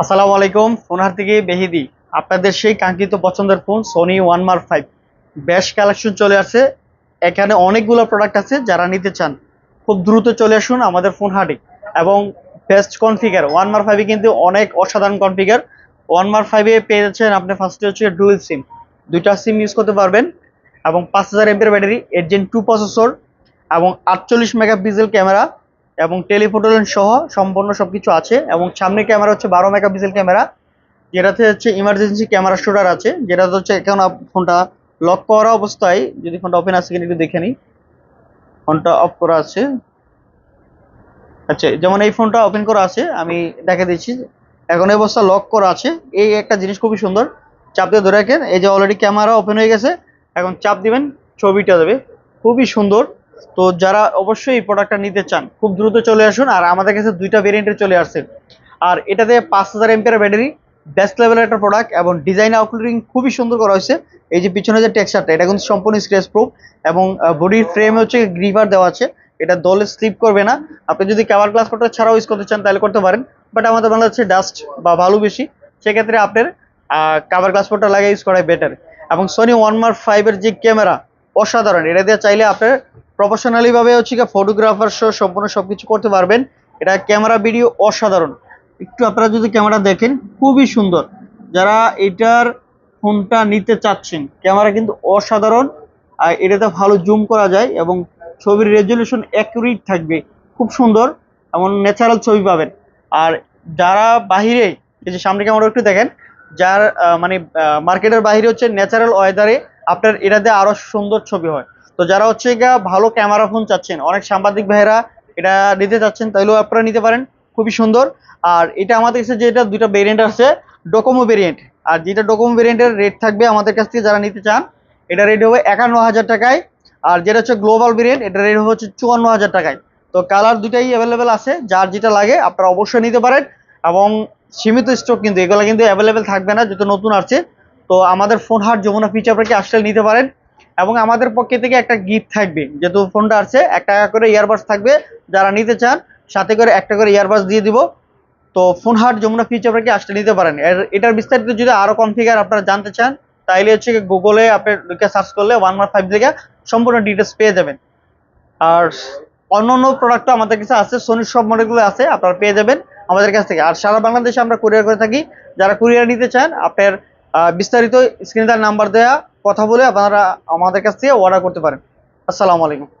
আসসালামু আলাইকুম, ফোনহার থেকে বেহিদি। আপনাদের সেই কাঙ্ক্ষিত পছন্দের phone Sony one mark five বেশ কালেকশন চলে আসে। এখানে অনেকগুলো প্রোডাক্ট আছে যারা নিতে চান। খুব দ্রুত চলে আসুন আমাদের ফোন হাটে এবং বেস্ট কনফিগার ওয়ান মার ফাইভে কিন্তু অনেক অসাধারণ কনফিগার ওয়ান মার ফাইভে পেয়ে যাচ্ছেন আপনি ফার্স্টে হচ্ছে ডুয়েল সিম দুইটা সিম ইউজ করতে পারবেন। এবং পাঁচ হাজার এমপের battery eight gen two processor এবং আটচল্লিশ মেগাপিক্সেল ক্যামেরা এবং টেলিফোটো লেন্স সহ সম্পূর্ণ সবকিছু আছে এবং সামনে ক্যামেরা হচ্ছে বারো মেগাপিক্সেল ক্যামেরা, যেটাতে হচ্ছে ইমার্জেন্সি ক্যামেরা শুটার আছে, যেটাতে হচ্ছে এখন ফোনটা লক করা অবস্থায়, যদি ফোনটা ওপেন আছে কিনা একটু দেখে নিই। ফোনটা অফ করা আছে। আচ্ছা যেমন এই ফোনটা ওপেন করা আছে, আমি দেখে দিচ্ছি। এখন এই অবস্থা লক করা আছে। এই একটা জিনিস খুবই সুন্দর, চাপ দিয়ে ধরে রাখেন, এই যে অলরেডি ক্যামেরা ওপেন হয়ে গেছে, এখন চাপ দিবেন, ছবিটা দেবে। খুবই সুন্দর। তো যারা অবশ্যই এই প্রোডাক্টটা নিতে চান, খুব দ্রুত চলে আসুন আর আমাদের কাছে দুইটা ভেরিয়েন্টে চলে আসছে। আর এটাতে পাঁচ হাজার এমপিয়ার ব্যাটারি বেস্ট লেভেলের একটা প্রোডাক্ট এবং ডিজাইন আউটলুকিং খুবই সুন্দর করা হয়েছে। এই যে পিছনে যে টেক্সচারটা এটা কিন্তু সম্পূর্ণ স্ক্রেচ প্রুফ এবং বডির ফ্রেম হচ্ছে গ্রিভার দেওয়া আছে। এটা দলে স্লিপ করবে না। আপনি যদি কাভার গ্লাস ফটো ছাড়াও ইউজ করতে চান, তাহলে করতে পারেন। বাট আমাদের বাংলাদেশে ডাস্ট বা ভালো বেশি। সেক্ষেত্রে আপনার কাভার গ্লাস ফটো লাগিয়ে ইউজ করাই বেটার এবং সনি ওয়ান মার ফাইভের যে ক্যামেরা অসাধারণ। এটা দিয়ে চাইলে আপনার প্রফেশনালি ভাবে হচ্ছে কি ফটোগ্রাফার সহ সম্পূর্ণ সবকিছু করতে পারবেন। এটা ক্যামেরা ভিডিও অসাধারণ। একটু আপনারা যদি ক্যামেরা দেখেন, খুবই সুন্দর। যারা এটার ফোনটা নিতে চাচ্ছেন ক্যামেরা কিন্তু অসাধারণ। আর এটাতে ভালো জুম করা যায় এবং ছবির রেজলিউশন অ্যাকুরেট থাকবে। খুব সুন্দর, এমন ন্যাচারাল ছবি পাবেন। আর যারা বাহিরে, এই যে সামনে ক্যামেরা একটু দেখেন, যার মানে মার্কেটের বাইরে হচ্ছে ন্যাচারাল ওয়েদারে আপনার এটাতে আরও সুন্দর ছবি হয়। তো যারা হচ্ছে গিয়া ভালো ক্যামেরা ফোন চাচ্ছেন, অনেক সাংবাদিক ভাইয়েরা এটা নিতে চাচ্ছেন, তাইলেও আপনারা নিতে পারেন, খুবই সুন্দর। আর এটা আমাদের কাছে যেটা দুইটা ভেরিয়েন্ট আছে ডোকোমো ভেরিয়েন্ট আর যেটা ডোকোমো ভেরিয়েন্টের রেট থাকবে আমাদের কাছ থেকে যারা নিতে চান, এটা রেট হবে একান্ন হাজার টাকায়। আর যেটা হচ্ছে গ্লোবাল ভেরিয়েন্ট এটা রেট হচ্ছে চুয়ান্ন হাজার টাকায়। তো কালার দুটাই অ্যাভেলেবেল আছে, যার যেটা লাগে আপনারা অবশ্যই নিতে পারেন। এবং সীমিত স্টক কিন্তু, এগুলো কিন্তু অ্যাভেলেবেল থাকবে না, যেহেতু নতুন আছে তো আমাদের ফোন হাট যমুনা ফিচার থেকে আসলে নিতে পারেন। এবং আমাদের পক্ষে থেকে একটা গিফট থাকবে। যেহেতু ফোনটা আসছে এক টাকা করে ইয়ারবাডস থাকবে। যারা নিতে চান, সাথে করে একটা করে ইয়ারবাডস দিয়ে দিব। তো ফোন হাট যমুনা ফিচার থেকে আসতে নিতে পারেন। এটার বিস্তারিত যদি আরও কনফিগার আপনারা জানতে চান, তাইলে হচ্ছে গুগলে আপনি সার্চ করলে ওয়ান ওয়ান ফাইভ থেকে সম্পূর্ণ ডিটেলস পেয়ে যাবেন। আর অন্য অন্য প্রোডাক্টও আমাদের কাছে আছে সোনির সব মডেলগুলো আছে, আপনারা পেয়ে যাবেন আমাদের কাছ থেকে। আর সারা বাংলাদেশে আমরা কুরিয়ার করে থাকি। যারা কুরিয়ার নিতে চান, আপনার বিস্তারিত স্ক্রিনে তার নাম্বার দেওয়া কথা বলে আপনারা আমাদের কাছ থেকে অর্ডার করতে পারেন। আসসালামু আলাইকুম।